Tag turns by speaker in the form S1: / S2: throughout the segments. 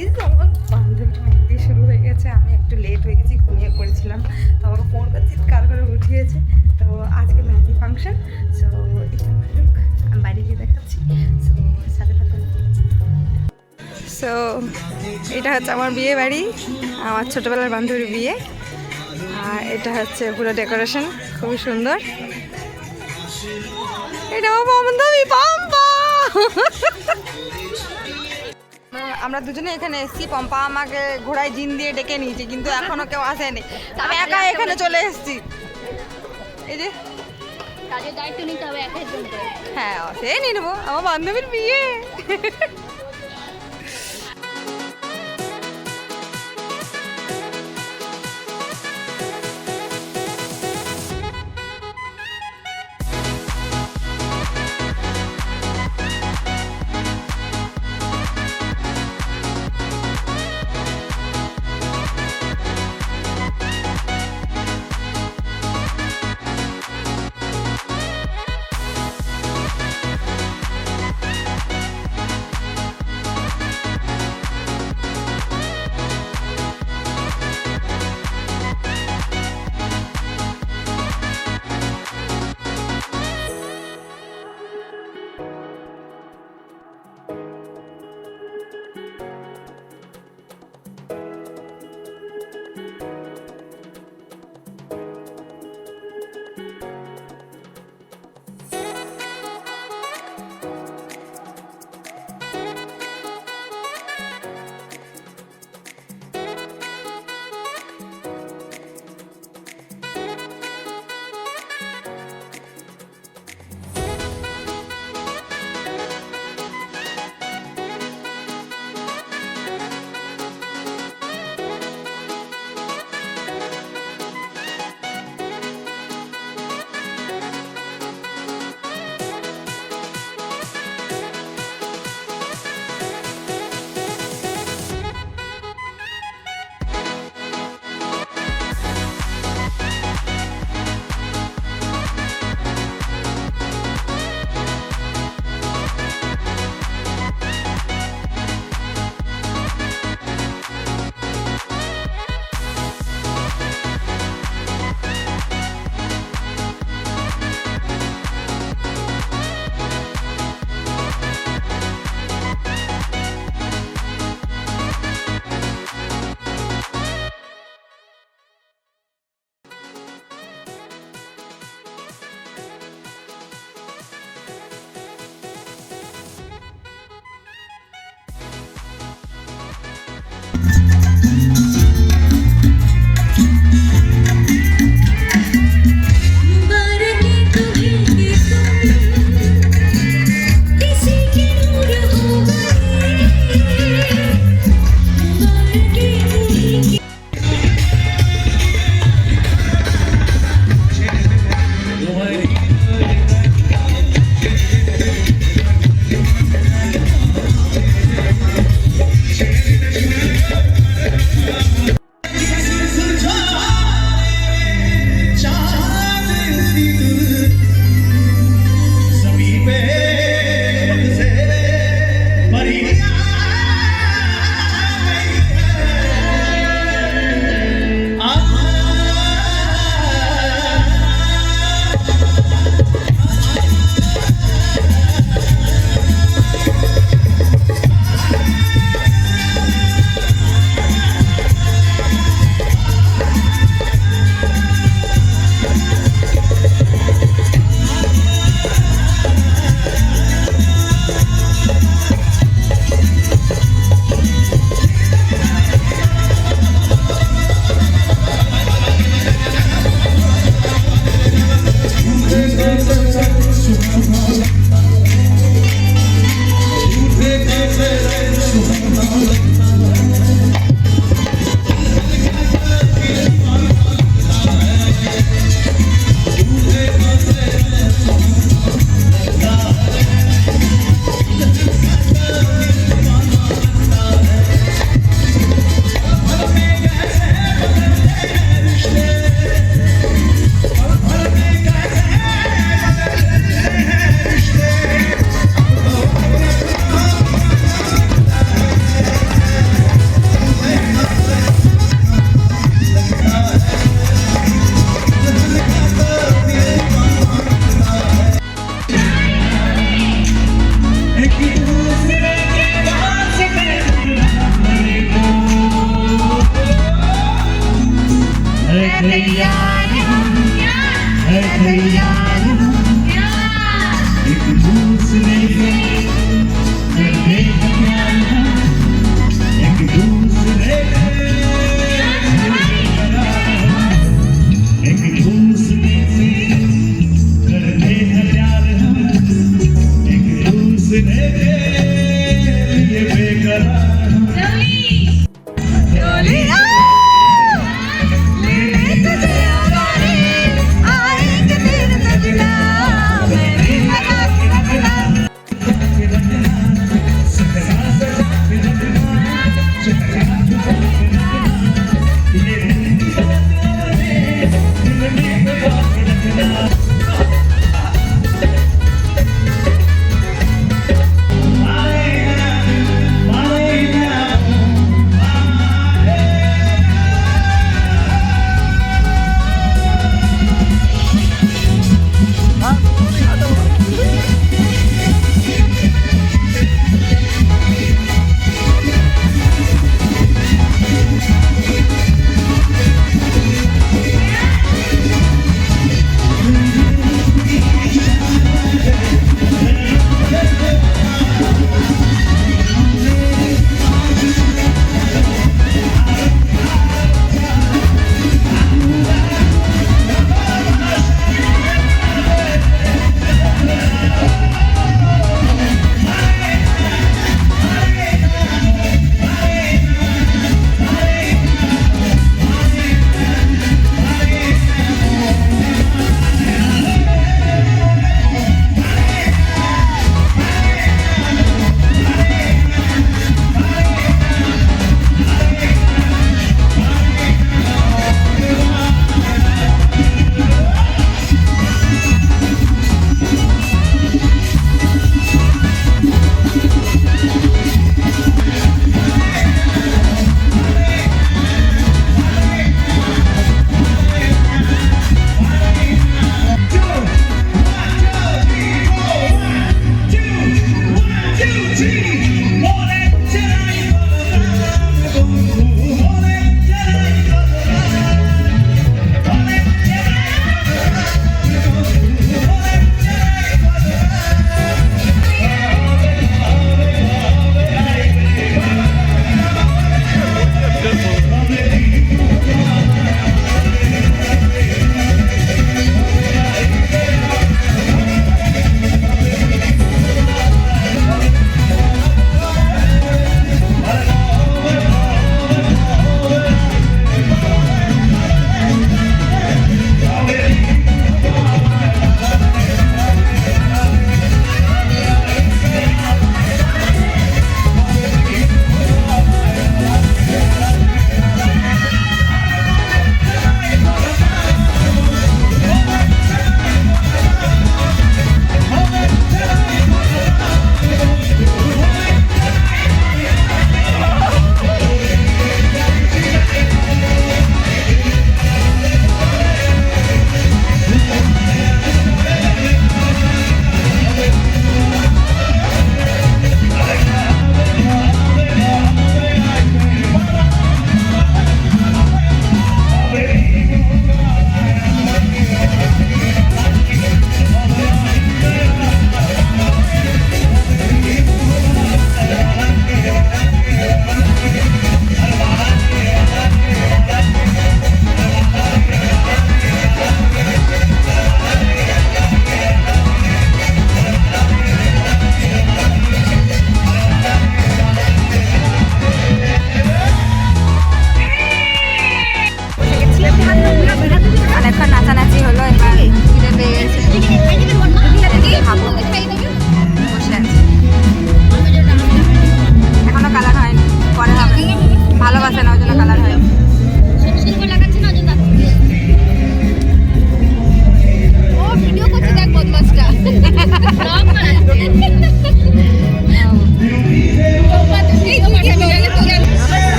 S1: Guys আমার বান্ধবীর মেহেন্দি শুরু হয়ে গেছে, আমি একটু লেট হয়ে গেছি, ঘুমিয়ে পড়েছিলাম। তো আমাকে ফোন করে চিৎকার করে উঠিয়েছে। তো আজকে মেহেন্দি ফাংশন সো আমি বাইরে গিয়ে দেখাচ্ছি। সো সাথে থাকুন। সো এটা হচ্ছে আমার বিয়ে বাড়ি, আমার ছোটোবেলার বান্ধবীর বিয়ে। আর এটা হচ্ছে পুরো ডেকোরেশন খুবই সুন্দর। এটা আমার বান্ধবী, পাম্পা! আমরা দুজনে এখানে এসেছি পম্পা আমাকে ঘোড়ায় জিন দিয়ে ডেকে নিয়েছে কিন্তু এখনও কেউ আসেনি। আমি একা এখানে চলে এসেছি। এই যে।
S2: কাজের দায়িত্ব নিতে হবে একাই
S1: হ্যাঁ সে নিয়ে নেব আমার বান্ধবীর বিয়ে।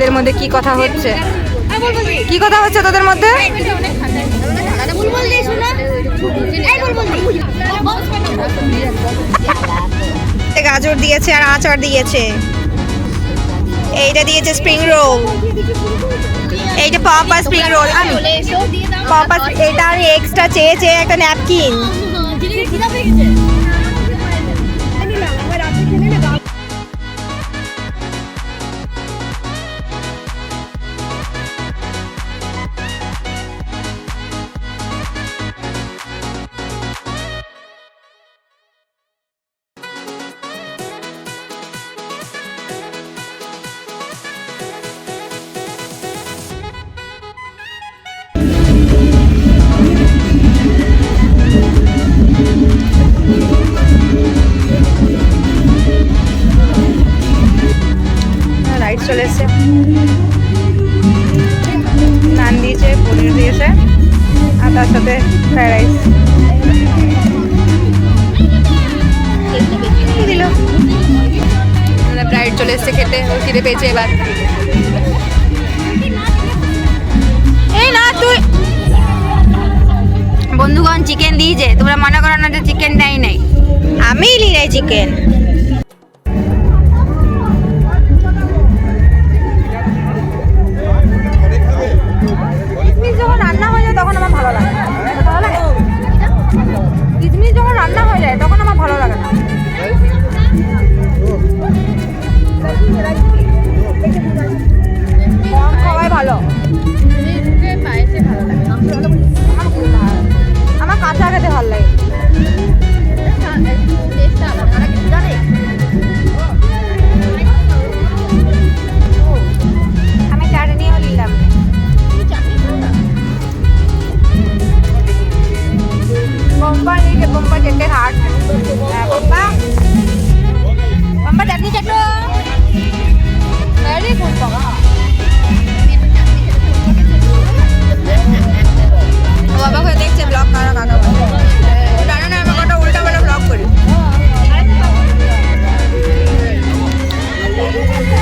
S1: এদের মধ্যে কি কথা হচ্ছে? কি কথা হচ্ছে তোদের মধ্যে? গাজর দিয়েছে আর আচার দিয়েছে। এইটা দিয়েছে স্প্রিং রোল এইটা পাপা স্প্রিং রোল আমি পাপা এটা আর এক্সট্রা চেয়েছে একটা ন্যাপকিন রাইট চলে এসছে নান দিয়েছে পনির দিয়েছে আর তার সাথে ফ্রাইড রাইস। দিল। ব্রাইড চলে এসছে খেতে ওর খিদে পেয়েছে এবার। এই না তুই। বন্ধুগণ চিকেন দিয়েছে। তোমরা মনে করো না যে চিকেন দেয় নাই। আমি নাই চিকেন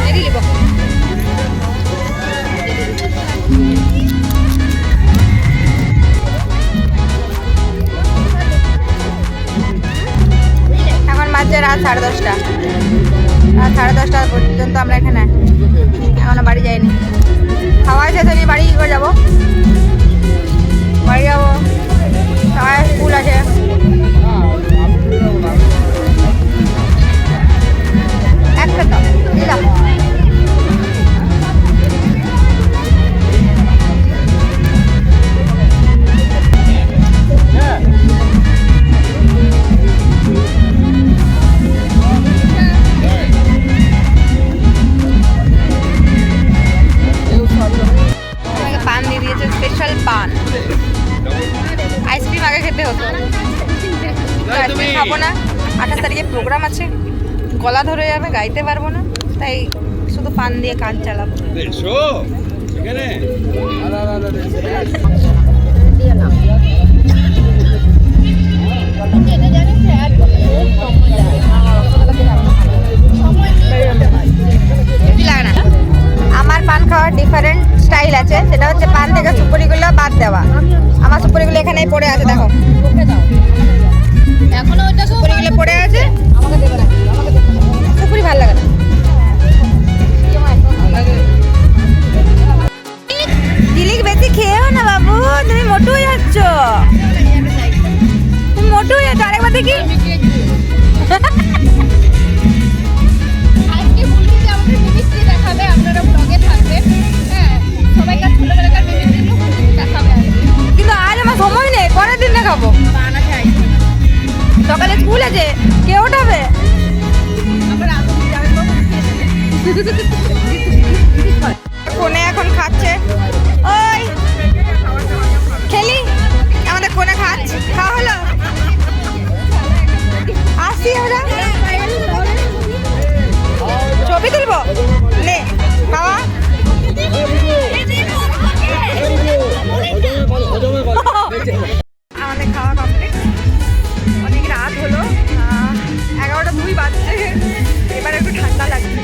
S1: এখন বাজছে রাত সাড়ে দশটা। রাত সাড়ে দশটা পর্যন্ত আমরা এখানে এখনও বাড়ি যাইনি। খাওয়া শেষ হয়নি বাড়ি কী করে যাব? বাড়ি যাব। সবাই স্কুল আছে। শুধু পান দিয়ে কাজ চালাবো। আমার পান খাওয়ার ডিফারেন্ট স্টাইল আছে। সেটা হচ্ছে পান থেকে সুপুরিগুলো বাদ দেওয়া। আমার সুপুরিগুলো এখানেই পড়ে আছে দেখো।
S2: এখনও
S1: সুপুরিগুলো পড়ে আছে?
S2: আমাকে দেবে না আমাকে দেবে না।
S1: সুপুরি ভালো লাগে না। মোটু হয়ে যাচ্ছ তুমি মোটু হয়ে যাচ্ছ আরেকবার দেখি
S2: কিন্তু আজ আমার সময় নেই পরের দিন দেখাবো। সকালে স্কুল
S1: আছে কে ওঠাবে? ফোনে এখন খাচ্ছে। ওই কোনে খাচ্ছ? খাওয়া আসি ওরা ছবি তুলবো? নে বাবা আমাদের খাওয়া কমপ্লিট অনেক রাত হলো। এগারোটা দুই বাজছে। এবার একটু ঠান্ডা লাগছে।